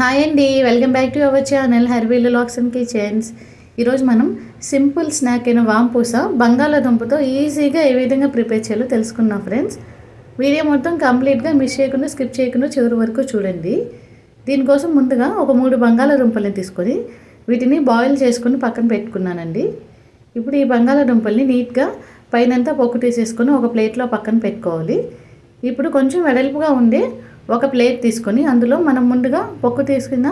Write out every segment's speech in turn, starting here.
Hi అండి welcome back to our channel హర్వీల్ locks and kitchens ఈరోజు మనం సింపుల్ స్నాక్ అయిన వాంపూస బంగాళాదుంపతో ఈజీగా ఏ విధంగా ప్రిపేర్ చేయాలో తెలుసుకున్నాం ఫ్రెండ్స్. వీడియో మొత్తం కంప్లీట్గా మిస్ చేయకుండా స్కిప్ చేయకుండా చివరి వరకు చూడండి. దీనికోసం ముందుగా ఒక మూడు బంగాళాదుంపల్ని తీసుకొని వీటిని బాయిల్ చేసుకుని పక్కన పెట్టుకున్నానండి. ఇప్పుడు ఈ బంగాళాదుంపల్ని నీట్గా పైనంతా పొక్కు తీసేసుకొని ఒక ప్లేట్లో పక్కన పెట్టుకోవాలి. ఇప్పుడు కొంచెం వెడల్పుగా ఉండే ఒక ప్లేట్ తీసుకొని అందులో మనం ముందుగా పొక్కు తీసుకున్న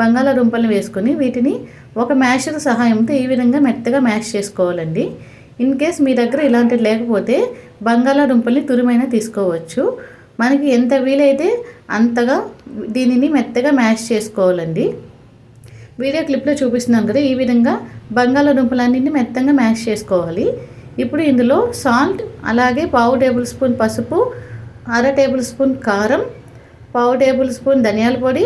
బంగాళాదుంపల్ని వేసుకొని వీటిని ఒక మ్యాషర్ సహాయంతో ఈ విధంగా మెత్తగా మ్యాష్ చేసుకోవాలండి. ఇన్ కేస్ మీ దగ్గర ఇలాంటివి లేకపోతే బంగాళాదుంపల్ని తురిమైనా తీసుకోవచ్చు. మనకి ఎంత వీలైతే అంతగా దీనిని మెత్తగా మ్యాష్ చేసుకోవాలండి. వీడియో క్లిప్లో చూపిస్తున్నాను కదా ఈ విధంగా బంగాళాదుంపలన్నింటినీ మెత్తంగా మ్యాష్ చేసుకోవాలి. ఇప్పుడు ఇందులో సాల్ట్ అలాగే పావు టేబుల్ స్పూన్ పసుపు అర టేబుల్ స్పూన్ కారం పావు టేబుల్ స్పూన్ ధనియాల పొడి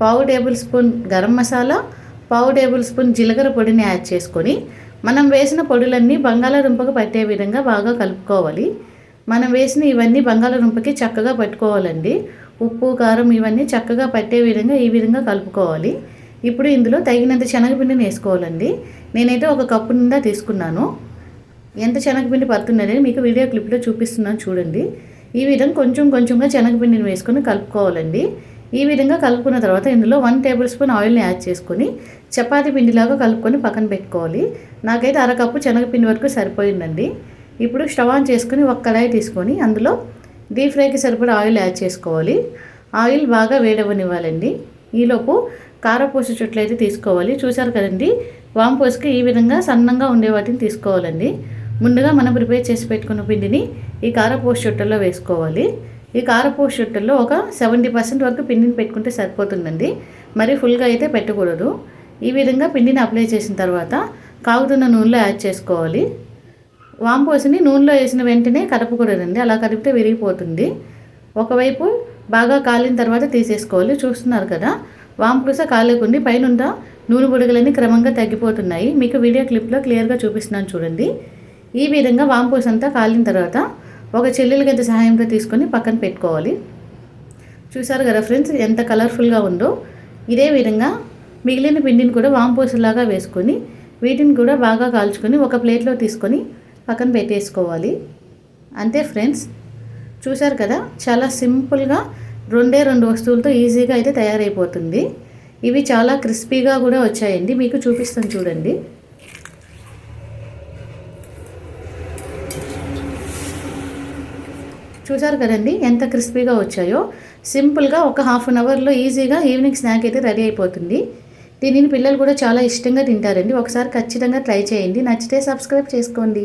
పావు టేబుల్ స్పూన్ గరం మసాలా పావు టేబుల్ స్పూన్ జీలకర్ర పొడిని యాడ్ చేసుకొని మనం వేసిన పొడులన్నీ బంగాళాదుంపకు పట్టే విధంగా బాగా కలుపుకోవాలి. మనం వేసిన ఇవన్నీ బంగాళాదుంపకి చక్కగా పట్టుకోవాలండి. ఉప్పు కారం ఇవన్నీ చక్కగా పట్టే విధంగా ఈ విధంగా కలుపుకోవాలి. ఇప్పుడు ఇందులో తగినంత శనగపిండిని వేసుకోవాలండి. నేనైతే ఒక కప్పు నిండా తీసుకున్నాను. ఎంత శనగపిండి పడుతున్నది మీకు వీడియో క్లిప్లో చూపిస్తున్నాను చూడండి. ఈ విధంగా కొంచెం కొంచెంగా శనగపిండిని వేసుకొని కలుపుకోవాలండి. ఈ విధంగా కలుపుకున్న తర్వాత ఇందులో వన్ టేబుల్ స్పూన్ ఆయిల్ని యాడ్ చేసుకొని చపాతీ పిండిలాగా కలుపుకొని పక్కన పెట్టుకోవాలి. నాకైతే అరకప్పు శనగపిండి వరకు సరిపోయిందండి. ఇప్పుడు స్టవ్ ఆన్ చేసుకుని ఒక కడాయి తీసుకొని అందులో డీప్ ఫ్రైకి సరిపడా ఆయిల్ యాడ్ చేసుకోవాలి. ఆయిల్ బాగా వేడవనివ్వాలండి. ఈలోపు కారపూస చుట్లు అయితే తీసుకోవాలి. చూసారు కదండి? వాంపూసకి ఈ విధంగా సన్నంగా ఉండే వాటిని తీసుకోవాలండి. ముందుగా మనం ప్రిపేర్ చేసి పెట్టుకున్న పిండిని ఈ కారపూస చుట్టల్లో వేసుకోవాలి. ఈ కారపోష చుట్టల్లో ఒక సెవెంటీ పర్సెంట్ వరకు పిండిని పెట్టుకుంటే సరిపోతుందండి. మరి ఫుల్గా అయితే పెట్టకూడదు. ఈ విధంగా పిండిని అప్లై చేసిన తర్వాత కాగుతున్న నూనెలో యాడ్ చేసుకోవాలి. వాంపోసిని నూనెలో వేసిన వెంటనే కలపకూడదండి అలా కలిపితే విరిగిపోతుంది. ఒకవైపు బాగా కాలిన తర్వాత తీసేసుకోవాలి. చూస్తున్నారు కదా వాంపూస కాలేకుండా పైన నూనె బుడగలన్నీ క్రమంగా తగ్గిపోతున్నాయి. మీకు వీడియో క్లిప్లో క్లియర్గా చూపిస్తున్నాను చూడండి. ఈ విధంగా వాంపూస్ అంతా కాలిన తర్వాత ఒక చెల్లెలు గంట సహాయంతో తీసుకొని పక్కన పెట్టుకోవాలి. చూసారు కదా ఫ్రెండ్స్ ఎంత కలర్ఫుల్గా ఉందో. ఇదే విధంగా మిగిలిన పిండిని కూడా వాంపూసలాగా వేసుకొని వీటిని కూడా బాగా కాల్చుకొని ఒక ప్లేట్లో తీసుకొని పక్కన పెట్టేసుకోవాలి. అంతే ఫ్రెండ్స్. చూసారు కదా చాలా సింపుల్గా రెండే రెండు వస్తువులతో ఈజీగా అయితే తయారైపోతుంది. ఇవి చాలా క్రిస్పీగా కూడా వచ్చాయండి. మీకు చూపిస్తాను చూడండి. చూసారు కదండి ఎంత క్రిస్పీగా వచ్చాయో. సింపుల్గా ఒక హాఫ్ అన్ అవర్లో ఈజీగా ఈవినింగ్ స్నాక్ అయితే రెడీ అయిపోతుంది. దీనిని పిల్లలు కూడా చాలా ఇష్టంగా తింటారండి. ఒకసారి ఖచ్చితంగా ట్రై చేయండి. నచ్చితే సబ్స్క్రైబ్ చేసుకోండి.